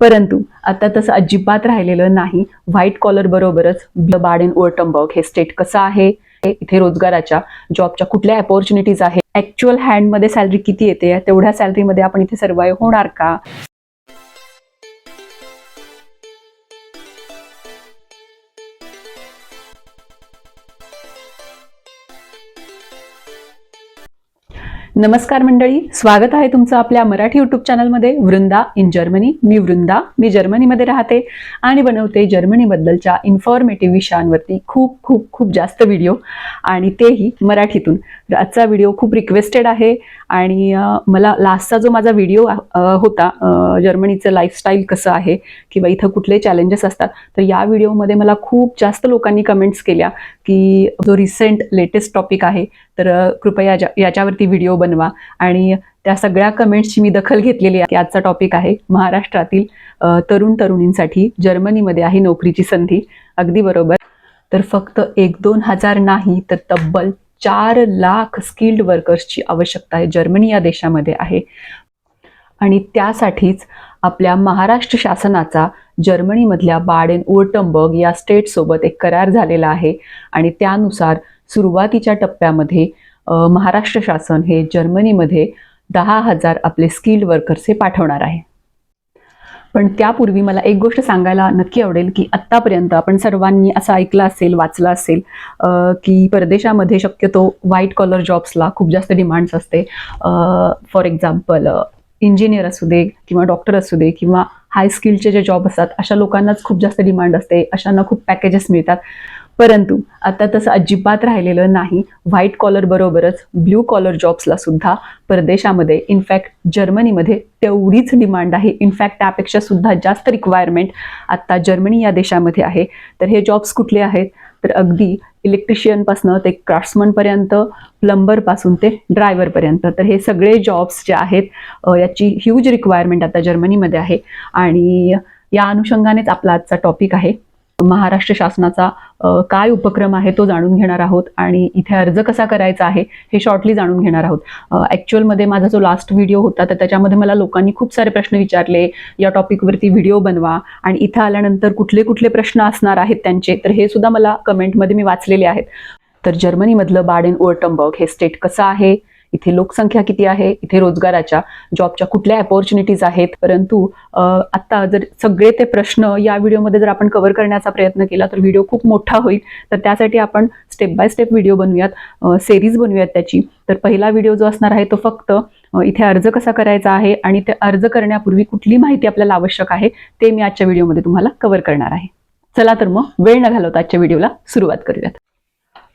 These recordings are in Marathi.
परंतु आता तसं अजिबात राहिलेलं नाही. व्हाईट कॉलर बरोबरच बाडेन ओर्टमबर्ग हे स्टेट कसं आहे? हे इथे रोजगाराच्या जॉबच्या कुठल्या अपॉर्च्युनिटीज आहे ऍक्च्युअल हँडमध्ये सॅलरी किती येते? तेवढ्या सॅलरीमध्ये आपण इथे सर्वाईव्ह होणार का? नमस्कार मंडळी स्वागत आहे तुमचं आपल्या मराठी युट्यूब चॅनलमध्ये वृंदा इन जर्मनी मी वृंदा मी जर्मनीमध्ये राहते आणि बनवते जर्मनीबद्दलच्या इन्फॉर्मेटिव्ह विषयांवरती खूप खूप खूप जास्त व्हिडिओ आणि तेही मराठीतून. आजचा व्हिडिओ खूप रिक्वेस्टेड आहे आणि मला लास्टचा जो माझा व्हिडिओ होता जर्मनीचं लाईफस्टाईल कसं आहे किंवा इथं कुठले चॅलेंजेस असतात तर या व्हिडिओमध्ये मला खूप जास्त लोकांनी कमेंट्स केल्या. की जो रिसेंट लेटेस्ट टॉपिक आहे तर कृपया याच्यावरती व्हिडिओ बनवा. आणि त्या सगळ्या कमेंट्सची मी दखल घेतलेली आहे की आजचा टॉपिक आहे महाराष्ट्रातील तरुण तरुणींसाठी जर्मनीमध्ये आहे नोकरीची संधी. अगदी बरोबर. तर फक्त एक दोन हजार नाही तर तब्बल चार लाख स्किल्ड वर्कर्सची आवश्यकता आहे जर्मनी या देशामध्ये आहे. आणि त्यासाठीच आपल्या महाराष्ट्र शासनाचा जर्मनीमधल्या बाडेन ओर्टमबर्ग या स्टेटसोबत एक करार झालेला आहे. आणि त्यानुसार सुरुवातीच्या टप्प्यामध्ये महाराष्ट्र शासन हे जर्मनीमध्ये दहा हजार आपले स्किल्ड वर्कर्स हे पाठवणार आहे. पण त्यापूर्वी मला एक गोष्ट सांगायला नक्की आवडेल की आत्तापर्यंत आपण सर्वांनी असं ऐकलं असेल वाचलं असेल की परदेशामध्ये शक्यतो व्हाईट कॉलर जॉब्सला खूप जास्त डिमांड्स असते. फॉर एक्झाम्पल इंजिनियर असू दे किंवा डॉक्टर असू दे किंवा हाय स्किलचे जे जॉब असतात अशा लोकांनाच खूप जास्त डिमांड असते अशांना खूप पॅकेजेस मिळतात. परंतु आता तसं अजिबात राहिलेलं नाही. व्हाईट कॉलर बरोबरच ब्ल्यू कॉलर जॉब्सला सुद्धा परदेशामध्ये इनफॅक्ट जर्मनीमध्ये तेवढीच डिमांड आहे. इनफॅक्ट त्यापेक्षा सुद्धा जास्त रिक्वायरमेंट आत्ता जर्मनी या देशामध्ये आहे. तर हे जॉब्स कुठले आहेत? तर अगदी इलेक्ट्रिशियनपासनं ते क्राफ्ट्समनपर्यंत प्लंबरपासून ते ड्रायव्हरपर्यंत तर हे सगळे जॉब्स जे आहेत याची ह्यूज रिक्वायरमेंट आता जर्मनीमध्ये आहे. आणि या अनुषंगानेच आपला आजचा टॉपिक आहे. महाराष्ट्र शासनाचा काय उपक्रम आहे तो जाणून घेणार आहोत आणि इथे अर्ज कसा करायचा आहे हे शॉर्टली जाणून घेणार आहोत. ॲक्च्युअलमध्ये माझा जो लास्ट व्हिडिओ होता तर त्याच्यामध्ये मला लोकांनी खूप सारे प्रश्न विचारले. या टॉपिकवरती व्हिडिओ बनवा आणि इथं आल्यानंतर कुठले कुठले प्रश्न असणार आहेत त्यांचे तर हे सुद्धा मला कमेंटमध्ये मी वाचलेले आहेत. तर जर्मनीमधलं बाडेन ओर्टमबर्ग हे स्टेट कसं आहे? इथे लोकसंख्या किती आहे इथे रोजगाराच्या जॉबच्या कुठल्या अपॉर्च्युनिटीज आहेत? परंतु आता आत्ता जर सगळे ते प्रश्न या व्हिडिओमध्ये जर आपण कव्हर करण्याचा प्रयत्न केला तर व्हिडिओ खूप मोठा होईल. तर त्यासाठी आपण स्टेप बाय स्टेप व्हिडिओ बनवूयात सेरीज बनवूयात त्याची. तर पहिला व्हिडिओ जो असणार आहे तो फक्त इथे अर्ज कसा करायचा आहे आणि ते अर्ज करण्यापूर्वी कुठली माहिती आपल्याला आवश्यक आहे ते मी आजच्या व्हिडिओमध्ये तुम्हाला कव्हर करणार आहे. चला तर मग वेळ न घालवता आजच्या व्हिडिओला सुरुवात करूयात.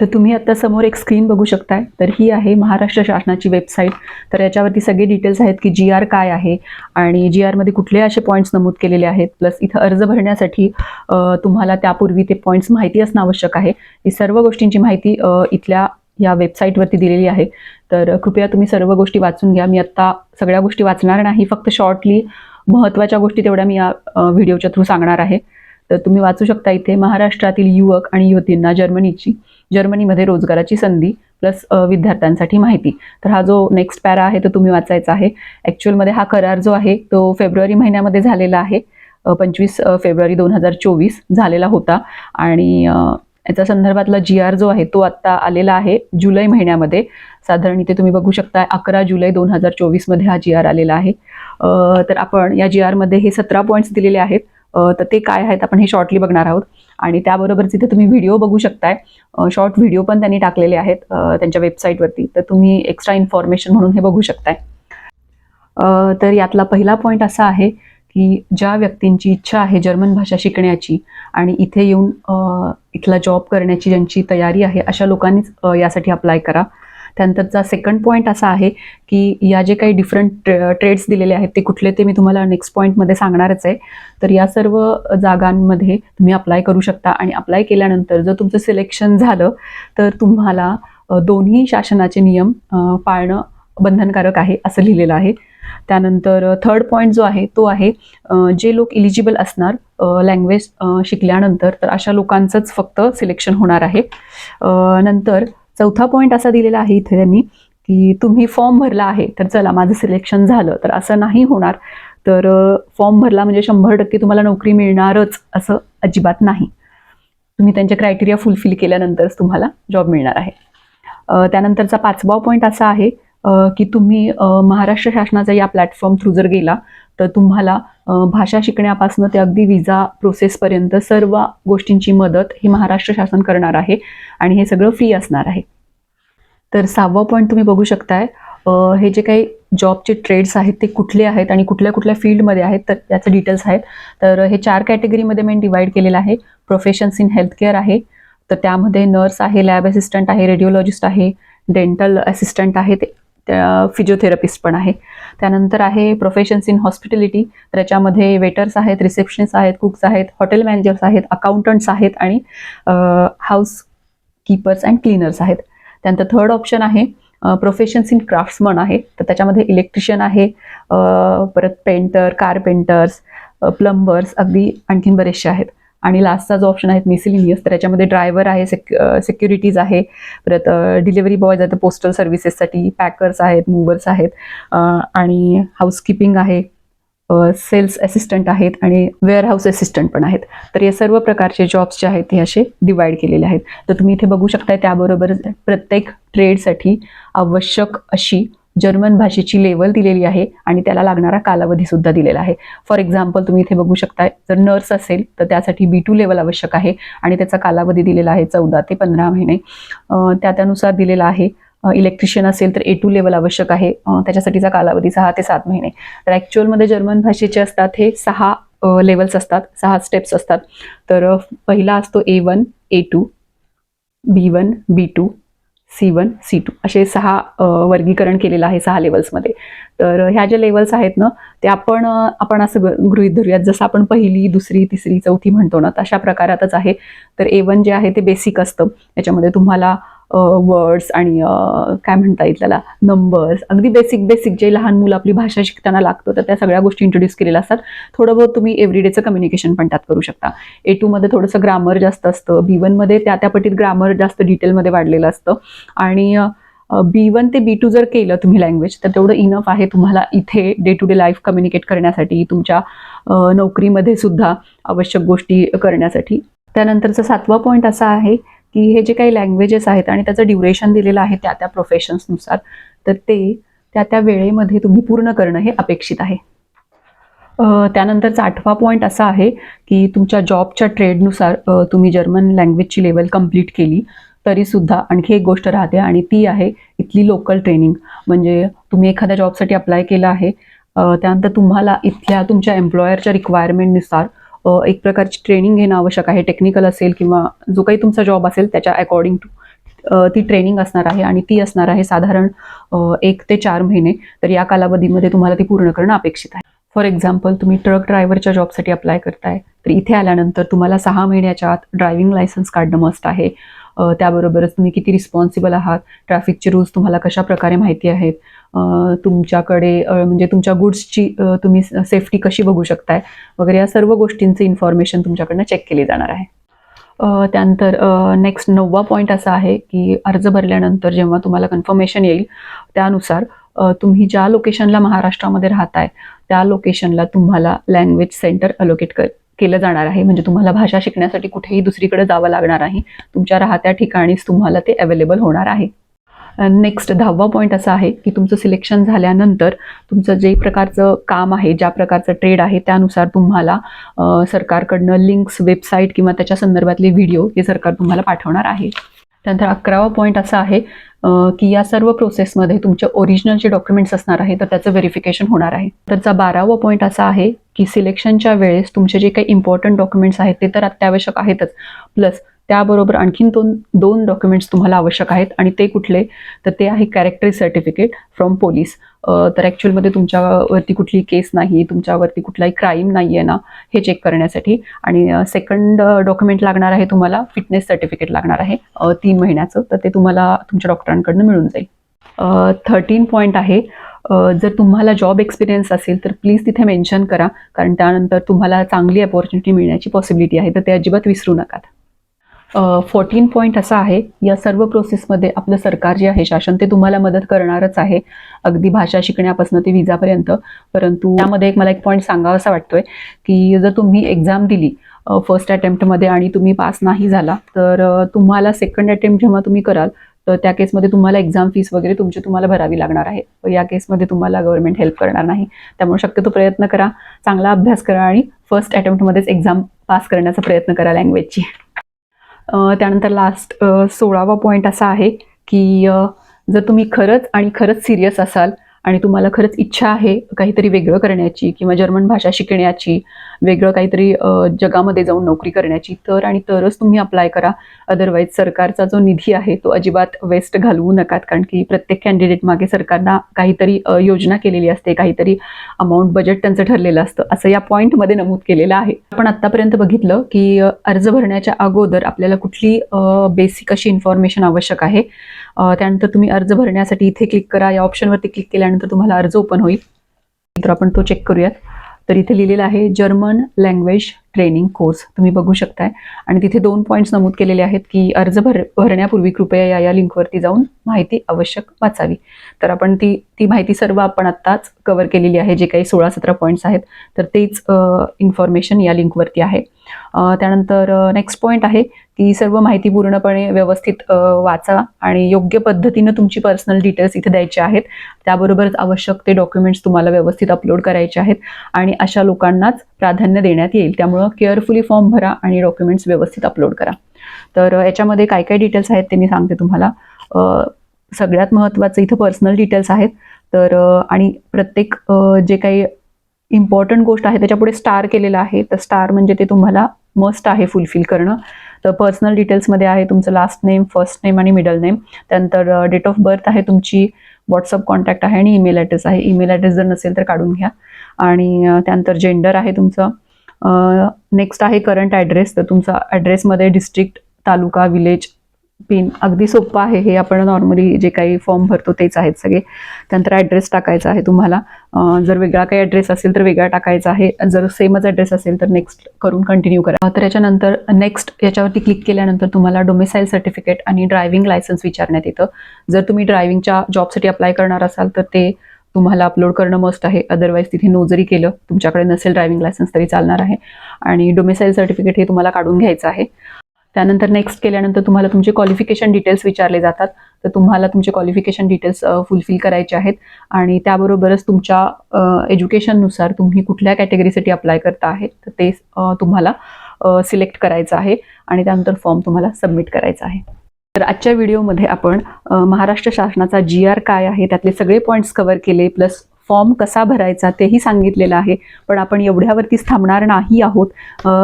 तर तुम्ही आता समोर एक स्क्रीन बघू शकताय. तर ही आहे महाराष्ट्र शासनाची वेबसाईट तर याच्यावरती सगळे डिटेल्स आहेत की जी आर काय आहे आणि जी आरमध्ये कुठले असे पॉईंट्स नमूद केलेले आहेत. प्लस इथं अर्ज भरण्यासाठी तुम्हाला त्यापूर्वी ते पॉईंट्स माहिती असणं आवश्यक आहे. ही सर्व गोष्टींची माहिती इथल्या या वेबसाईटवरती दिलेली आहे. तर कृपया तुम्ही सर्व गोष्टी वाचून घ्या. मी आत्ता सगळ्या गोष्टी वाचणार नाही फक्त शॉर्टली महत्त्वाच्या गोष्टी तेवढ्या मी या व्हिडिओच्या थ्रू सांगणार आहे. तर तुम्ही वाचू शकता इथे महाराष्ट्रातील युवक आणि युवतींना जर्मनीची. जर्मनीमध्ये रोजगाराची संधी प्लस विद्यार्थ्यांसाठी माहिती. तर हा जो नेक्स्ट पॅरा आहे तो तुम्ही वाचायचा आहे. ॲक्च्युअलमध्ये हा करार जो आहे तो फेब्रुवारी महिन्यामध्ये झालेला आहे. पंचवीस फेब्रुवारी दोन हजार चोवीस झालेला होता. आणि याचा याच्या संदर्भातला जी आर जो आहे तो आत्ता आलेला आहे जुलै महिन्यामध्ये. साधारण इथे तुम्ही बघू शकता अकरा जुलै दोन हजार चोवीसमध्ये हा जी आर आलेला आहे. तर आपण या जी आरमध्ये हे सतरा पॉईंट्स दिलेले आहेत. तर ते काय आहेत आपण हे शॉर्टली बघणार आहोत. आणि त्याबरोबरच इथे तुम्ही व्हिडिओ बघू शकताय. शॉर्ट व्हिडिओ पण त्यांनी टाकलेले आहेत त्यांच्या वेबसाईटवरती तर तुम्ही एक्स्ट्रा इन्फॉर्मेशन म्हणून हे बघू शकताय. तर यातला पहिला पॉईंट असा आहे की ज्या व्यक्तींची इच्छा आहे जर्मन भाषा शिकण्याची आणि इथे येऊन इथला जॉब करण्याची ज्यांची तयारी आहे अशा लोकांनीच यासाठी अप्लाय करा. त्यानंतरचा सेकंड पॉईंट असा आहे की या जे काही डिफरंट ट्रेड्स दिलेले आहेत ते कुठले ते मी तुम्हाला नेक्स्ट पॉईंटमध्ये सांगणारच आहे. तर या सर्व जागांमध्ये तुम्ही अप्लाय करू शकता आणि अप्लाय केल्यानंतर जर तुमचं सिलेक्शन झालं तर तुम्हाला दोन्ही शासनाचे नियम पाळणं बंधनकारक आहे असं लिहिलेलं आहे. त्यानंतर थर्ड पॉईंट जो आहे तो आहे जे लोक इलिजिबल असणार लँग्वेज शिकल्यानंतर तर अशा लोकांचंच फक्त सिलेक्शन होणार आहे. नंतर चौथा पॉईंट असा दिलेला आहे इथे त्यांनी की तुम्ही फॉर्म भरला आहे तर चला माझं सिलेक्शन झालं. तर असं नाही होणार. तर फॉर्म भरला म्हणजे शंभर टक्के तुम्हाला नोकरी मिळणारच असं अजिबात नाही. तुम्ही त्यांचे क्रायटेरिया फुलफिल केल्यानंतरच तुम्हाला जॉब मिळणार आहे. त्यानंतरचा पाचवा पॉईंट असा आहे की तुम्ही महाराष्ट्र शासनाचा या प्लॅटफॉर्म थ्रू जर गेला तर तुम्हाला भाषा शिकण्यापासून ते अगदी विजा प्रोसेसपर्यंत सर्व गोष्टींची मदत ही महाराष्ट्र शासन करणार आहे आणि हे सगळं फ्री असणार आहे. तर सहावा पॉईंट तुम्ही बघू शकताय हे जे काही जॉबचे ट्रेड्स आहेत ते कुठले आहेत आणि कुठल्या कुठल्या फील्डमध्ये आहेत तर त्याचे डिटेल्स आहेत. तर हे चार कॅटेगरीमध्ये मी डिवाईड केलेलं आहे. प्रोफेशन्स इन हेल्थकेअर आहे. तर त्यामध्ये नर्स आहे लॅब असिस्टंट आहे रेडिओलॉजिस्ट आहे डेंटल असिस्टंट आहे ते त्या फिजिओथेरपिस्ट पण आहे. त्यानंतर आहे प्रोफेशन्स इन हॉस्पिटॅलिटी त्याच्यामध्ये वेटर्स आहेत रिसेप्शनिस्ट आहेत कुक्स आहेत हॉटेल मॅनेजर्स आहेत अकाउंटंट्स आहेत आणि हाऊस कीपर्स अँड क्लीनर्स आहेत. त्यानंतर थर्ड ऑप्शन आहे प्रोफेशन्स इन क्राफ्ट्समन आहे. तर त्याच्यामध्ये इलेक्ट्रिशियन आहे परत पेंटर कारपेंटर्स प्लंबर्स अगदी आणखीन बरेचसे आहेत. आणि लास्टचा जो ऑप्शन आहे मिसिलिनियस तर याच्यामध्ये ड्रायव्हर आहे सेक सेक्युरिटीज आहे. परत डिलिव्हरी बॉयज आहेत पोस्टल सर्व्हिसेससाठी पॅकर्स आहेत मूवर्स आहेत. आणि हाऊसकीपिंग आहे सेल्स असिस्टंट आहेत आणि वेअरहाऊस असिस्टंट पण आहेत. तर या सर्व प्रकारचे जॉब्स जे आहेत ते असे डिवाईड केलेले आहेत. तर तुम्ही इथे बघू शकताय त्याबरोबर प्रत्येक ट्रेडसाठी आवश्यक अशी जर्मन भाषेची लेवल दिलेली आहे आणि त्याला लागणारा कालावधी सुद्धा दिलेला आहे. फॉर एक्झाम्पल तुम्ही इथे बघू शकताय जर नर्स असेल तर त्यासाठी बी टू लेवल आवश्यक आहे आणि त्याचा कालावधी दिलेला आहे चौदा ते पंधरा महिने. त्या त्यानुसार दिलेला आहे इलेक्ट्रिशियन असेल तर ए टू लेवल आवश्यक आहे त्याच्यासाठीचा कालावधी सहा ते सात महिने. तर ॲक्च्युअलमध्ये जर्मन भाषेचे असतात हे सहा लेवल्स असतात सहा स्टेप्स असतात. तर पहिला असतो A one A two B one B two C one C two असे सहा वर्गीकरण केलेलं आहे सहा लेवल्समध्ये तर ह्या ज्या लेवल्स आहेत ना ते आपण आपण असं गृहित गृहीत धरूयात. जसं आपण पहिली दुसरी तिसरी चौथी म्हणतो ना तशा प्रकारातच आहे. तर ए वन जे आहे ते बेसिक असतं. याच्यामध्ये तुम्हाला वर्ड्स आणि काय म्हणता येईल त्याला? नंबर्स अगदी बेसिक बेसिक जे लहान मुलं आपली भाषा शिकताना लागतं तर त्या सगळ्या गोष्टी इंट्रोड्यूस केलेल्या असतात. थोडं बहुत तुम्ही एव्हरीडेचं कम्युनिकेशन पण त्यात करू शकता. ए टूमध्ये थोडंसं ग्रामर जास्त असतं. बी वनमध्ये त्या त्या पटीत ग्रामर जास्त डिटेलमध्ये वाढलेलं असतं. आणि बी वन ते बी टू जर केलं तुम्ही लँग्वेज तर तेवढं इनफ आहे तुम्हाला इथे day to day life communicate करण्यासाठी तुमच्या नोकरीमध्ये सुद्धा आवश्यक गोष्टी करण्यासाठी. त्यानंतरचा सातवा पॉईंट असा आहे की हे जे काही लँग्वेजेस आहेत आणि त्याचं ड्युरेशन दिलेलं आहे त्या त्या प्रोफेशन्सनुसार तर ते त्या त्या वेळेमध्ये तुम्ही पूर्ण करणं हे अपेक्षित आहे. त्यानंतरचा आठवा पॉईंट असा आहे की तुमच्या जॉबच्या ट्रेडनुसार तुम्ही जर्मन लँग्वेजची लेवल कंप्लीट केली तरीसुद्धा आणखी एक गोष्ट राहते आणि ती आहे इथली लोकल ट्रेनिंग म्हणजे तुम्ही एखाद्या जॉबसाठी अप्लाय केलं आहे त्यानंतर तुम्हाला इथल्या तुमच्या एम्प्लॉयरच्या रिक्वायरमेंटनुसार एक प्रकारची ट्रेनिंग घेणं आवश्यक आहे. टेक्निकल असेल किंवा जो काही तुमचा जॉब असेल त्याच्या अकॉर्डिंग टू ती ट्रेनिंग असणार आहे आणि ती असणार आहे साधारण एक ते चार महिने. तर या कालावधीमध्ये तुम्हाला ती पूर्ण करणं अपेक्षित आहे. फॉर एक्झाम्पल तुम्ही ट्रक ड्रायव्हरच्या जॉबसाठी अप्लाय करताय. तर इथे आल्यानंतर तुम्हाला सहा महिन्याच्या आत ड्रायव्हिंग लायसन्स काढणं मस्ट आहे. त्याबरोबरच तुम्ही किती रिस्पॉन्सिबल आहात? ट्रॅफिकचे रूल्स तुम्हाला कशा प्रकारे माहिती आहेत? तुमच्याकडे म्हणजे तुमच्या गुड्सची तुम्ही सेफ्टी कशी बघू शकताय? वगैरे या सर्व गोष्टींचं इन्फॉर्मेशन तुमच्याकडनं चेक केली जाणार आहे. त्यानंतर नेक्स्ट नववा पॉईंट असा आहे की अर्ज भरल्यानंतर जेव्हा तुम्हाला कन्फर्मेशन येईल त्यानुसार तुम्ही ज्या लोकेशनला महाराष्ट्रामध्ये राहताय त्या लोकेशनला तुम्हाला लँग्वेज सेंटर अलोकेट कर केलं जाणार आहे. म्हणजे तुम्हाला भाषा शिकण्यासाठी कुठेही दुसरीकडे जावं लागणार नाही तुमच्या राहत्या ठिकाणीच तुम्हाला ते अवेलेबल होणार आहे. नेक्स्ट दहावा पॉईंट असा आहे की तुमचं सिलेक्शन झाल्यानंतर तुमचं जे प्रकारचं काम आहे ज्या प्रकारचं ट्रेड आहे त्यानुसार तुम्हाला सरकारकडनं लिंक्स वेबसाईट किंवा त्याच्या संदर्भातले व्हिडिओ हे सरकार तुम्हाला पाठवणार आहे. त्यानंतर अकरावा पॉईंट असा आहे की या सर्व प्रोसेसमध्ये तुमचे ओरिजिनल जे डॉक्युमेंट्स असणार आहे तर त्याचं व्हेरिफिकेशन होणार आहे. त्याचा बारावा पॉईंट असा आहे की सिलेक्शनच्या वेळेस तुमचे जे काही इम्पॉर्टंट डॉक्युमेंट्स आहेत ते तर अत्यावश्यक आहेतच. प्लस त्याबरोबर आणखीन दोन दोन डॉक्युमेंट्स तुम्हाला आवश्यक आहेत आणि ते कुठले? तर ते आहे कॅरेक्टर सर्टिफिकेट फ्रॉम पोलीस तर ॲक्च्युअलमध्ये तुमच्यावरती कुठली केस नाही तुमच्यावरती कुठलाही क्राईम नाही आहे ना हे चेक करण्यासाठी. आणि सेकंड डॉक्युमेंट लागणार आहे तुम्हाला फिटनेस सर्टिफिकेट लागणार आहे. तीन महिन्याचं तर ते तुम्हाला तुमच्या डॉक्टरांकडनं मिळून जाईल. थर्टीन पॉईंट आहे. जर तुम्हाला जॉब एक्सपिरियन्स असेल तर प्लीज तिथे मेन्शन करा. कारण त्यानंतर तुम्हाला चांगली अपॉर्च्युनिटी मिळण्याची पॉसिबिलिटी आहे. तर ते अजिबात विसरू नका. फोर्टीन पॉईंट असा आहे. या सर्व प्रोसेसमध्ये आपलं सरकार जे आहे शासन ते तुम्हाला मदत करणारच आहे. अगदी भाषा शिकण्यापासून ते विजापर्यंत. परंतु त्यामध्ये एक मला एक पॉईंट सांगावा असा वाटतोय की जर तुम्ही एक्झाम दिली फर्स्ट अटेम्प्टमध्ये आणि तुम्ही पास नाही झाला तर तुम्हाला सेकंड अटेम्प्ट जेव्हा तुम्ही कराल तर त्या केसमध्ये तुम्हाला एक्झाम फीस वगैरे तुमची तुम्हाला भरावी लागणार आहे. या केसमध्ये तुम्हाला गव्हर्नमेंट हेल्प करणार नाही. त्यामुळे शक्यतो प्रयत्न करा चांगला अभ्यास करा आणि फर्स्ट अटेम्प्टमध्येच एक्झाम पास करण्याचा प्रयत्न करा लँग्वेजची त्यानंतर लास्ट सोळावा पॉईंट असा आहे की जर तुम्ही खरंच आणि खरंच सिरियस असाल आणि तुम्हाला खरंच इच्छा आहे काहीतरी वेगळं करण्याची किंवा जर्मन भाषा शिकण्याची वेगळं काहीतरी जगामध्ये जाऊन नोकरी करण्याची तर आणि तरच तुम्ही अप्लाय करा. अदरवाईज सरकारचा जो निधी आहे तो अजिबात वेस्ट घालवू नका कारण की प्रत्येक कॅन्डिडेट मागे सरकारनं काहीतरी योजना केलेली असते काहीतरी अमाऊंट बजेट त्यांचं ठरलेलं असतं असं या पॉईंटमध्ये नमूद केलेलं आहे. आपण आत्तापर्यंत बघितलं की अर्ज भरण्याच्या अगोदर आपल्याला कुठली बेसिक अशी इन्फॉर्मेशन आवश्यक आहे. त्यानंतर तुम्ही अर्ज भरण्यासाठी इथे क्लिक करा. या ऑप्शनवरती क्लिक केल्यानंतर तुम्हाला अर्ज ओपन होईल. तर आपण तो चेक करूयात. तर इथे लिहिलेलं आहे जर्मन लँग्वेज ट्रेनिंग कोर्स तुम्ही बघू शकताय. आणि तिथे दोन पॉईंट्स नमूद केलेले आहेत की अर्ज भर भरण्यापूर्वी कृपया या या लिंकवरती जाऊन माहिती आवश्यक वाचावी. तर आपण ती ती माहिती सर्व आपण आत्ताच कव्हर केलेली आहे जे काही सोळा सतरा पॉईंट्स आहेत तर तेच इन्फॉर्मेशन या लिंकवरती आहे. त्यानंतर नेक्स्ट पॉईंट आहे की सर्व माहिती पूर्णपणे व्यवस्थित वाचा आणि योग्य पद्धतीनं तुमची पर्सनल डिटेल्स इथे द्यायचे आहेत. त्याबरोबरच आवश्यक ते डॉक्युमेंट्स तुम्हाला व्यवस्थित अपलोड करायचे आहेत. आणि अशा लोकांनाच प्राधान्य देण्यात येईल. त्यामुळं केअरफुली फॉर्म भरा आणि डॉक्युमेंट्स व्यवस्थित अपलोड करा. तर याच्यामध्ये काय काय डिटेल्स आहेत ते मी सांगते तुम्हाला. सगळ्यात महत्त्वाचं इथं पर्सनल डिटेल्स आहेत. तर आणि प्रत्येक जे काही इम्पॉर्टंट गोष्ट आहे त्याच्यापुढे स्टार केलेलं आहे. तर स्टार म्हणजे ते तुम्हाला मस्ट आहे फुलफिल करणं. तर पर्सनल डिटेल्समध्ये आहे तुमचं लास्ट नेम फर्स्ट नेम आणि मिडल नेम त्यानंतर डेट ऑफ बर्थ आहे तुमची. व्हॉट्सअप कॉन्टॅक्ट आहे आणि ईमेल ॲड्रेस आहे. ईमेल ॲड्रेस जर नसेल तर काढून घ्या. आणि त्यानंतर जेंडर आहे तुमचं. नेक्स्ट आहे करंट ॲड्रेस तर तुमचा ॲड्रेसमध्ये डिस्ट्रिक्ट तालुका विलेज पिन अगदी सोपं आहे हे आपण नॉर्मली जे काही फॉर्म भरतो तेच आहेत सगळे. त्यानंतर ॲड्रेस टाकायचा आहे तुम्हाला. जर वेगळा काही ॲड्रेस असेल तर वेगळा टाकायचा आहे. जर सेमच ॲड्रेस असेल तर नेक्स्ट करून कंटिन्यू करा. तर याच्यानंतर नेक्स्ट याच्यावरती क्लिक केल्यानंतर तुम्हाला डोमिसाईल सर्टिफिकेट आणि ड्रायव्हिंग लायसन्स विचारण्यात येतं. जर तुम्ही ड्रायव्हिंगच्या जॉबसाठी अप्लाय करणार असाल तर ते तुम्हाला अपलोड करणं मस्ट आहे. अदरवाईज तिथे नो जरी केलं तुमच्याकडे नसेल ड्रायव्हिंग लायसन्स तरी चालणार आहे. आणि डोमिसाईल सर्टिफिकेट हे तुम्हाला काढून घ्यायचं आहे. त्यानंतर नेक्स्ट केल्यानंतर तुम्हाला तुमचे क्वालिफिकेशन डिटेल्स विचारले जातात. तर तुम्हाला तुमचे क्वालिफिकेशन डिटेल्स फुलफिल करायचे आहेत. आणि त्याबरोबरच तुमच्या एज्युकेशननुसार तुम्ही कुठल्या कॅटेगरीसाठी अप्लाय करता आहे तर ते तुम्हाला सिलेक्ट करायचं आहे. आणि त्यानंतर फॉर्म तुम्हाला सबमिट करायचा आहे. तर आजच्या व्हिडिओमध्ये आपण महाराष्ट्र शासनाचा जी आर काय आहे त्यातले सगळे पॉईंट्स कव्हर केले प्लस फॉर्म कसा भरायचा तेही सांगितलेलं आहे. पण आपण एवढ्यावरतीच थांबणार नाही आहोत.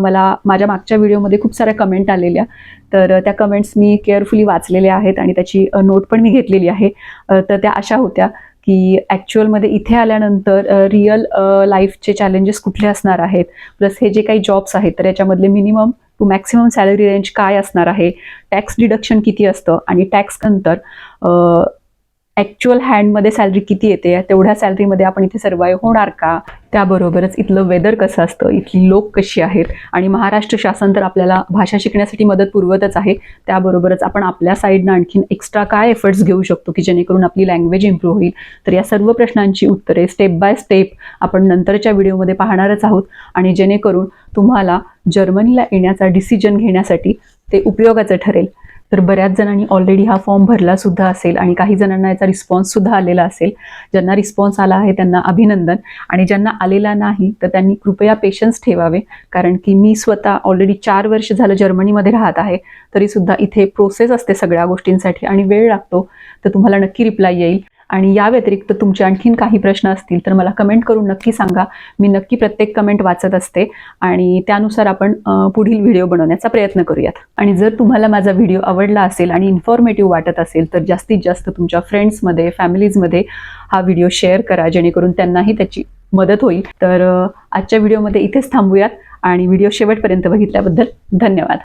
मला माझ्या मागच्या व्हिडिओमध्ये खूप साऱ्या कमेंट आलेल्या. तर त्या कमेंट्स मी केअरफुली वाचलेल्या आहेत आणि त्याची नोट पण मी घेतलेली आहे. तर त्या अशा होत्या की ॲक्च्युअलमध्ये इथे आल्यानंतर रिअल लाईफचे चॅलेंजेस कुठले असणार आहेत? प्लस हे जे काही जॉब्स आहेत तर याच्यामधले minimum to maximum salary range काय असणार आहे? टॅक्स डिडक्शन किती असतं? आणि टॅक्स नंतर ॲक्च्युअल हँडमध्ये सॅलरी किती येते? तेवढ्या सॅलरीमध्ये आपण इथे सर्वाईव्ह होणार का? त्याबरोबरच इथलं वेदर कसं असतं? इथली लोक कशी आहेत? आणि महाराष्ट्र शासन तर आपल्याला भाषा शिकण्यासाठी मदत पुरवतच आहे. त्याबरोबरच आपण आपल्या साईडनं आणखीन एक्स्ट्रा काय एफर्ट्स घेऊ शकतो की जेणेकरून आपली लँग्वेज इम्प्रूव्ह होईल? तर या सर्व प्रश्नांची उत्तरे स्टेप बाय स्टेप आपण नंतरच्या व्हिडिओमध्ये पाहणारच आहोत. आणि जेणेकरून तुम्हाला जर्मनीला येण्याचा डिसिजन घेण्यासाठी ते उपयोगाचं ठरेल. तर बऱ्याच जणांनी ऑलरेडी हा फॉर्म भरला सुद्धा असेल आणि काही जणांना याचा रिस्पॉन्स सुद्धा आलेला असेल. ज्यांना रिस्पॉन्स आला आहे त्यांना अभिनंदन. आणि ज्यांना आलेला नाही तर त्यांनी कृपया पेशन्स ठेवावे. कारण की मी स्वतः ऑलरेडी चार वर्ष झालं जर्मनीमध्ये राहत आहे तरीसुद्धा इथे प्रोसेस असते सगळ्या गोष्टींसाठी आणि वेळ लागतो. तर तुम्हाला नक्की रिप्लाय येईल. आणि या व्यतिरिक्त तुमचे आणखीन काही प्रश्न असतील तर मला कमेंट करून नक्की सांगा. मी नक्की प्रत्येक कमेंट वाचत असते आणि त्यानुसार आपण पुढील व्हिडिओ बनवण्याचा प्रयत्न करूयात. आणि जर तुम्हाला माझा व्हिडिओ आवडला असेल आणि इन्फॉर्मेटिव्ह वाटत असेल तर जास्तीत जास्त तुमच्या फ्रेंड्समध्ये फॅमिलीजमध्ये हा व्हिडिओ शेअर करा जेणेकरून त्यांनाही त्याची मदत होईल. तर आजच्या व्हिडिओमध्ये इथेच थांबूयात आणि व्हिडिओ शेवटपर्यंत बघितल्याबद्दल धन्यवाद.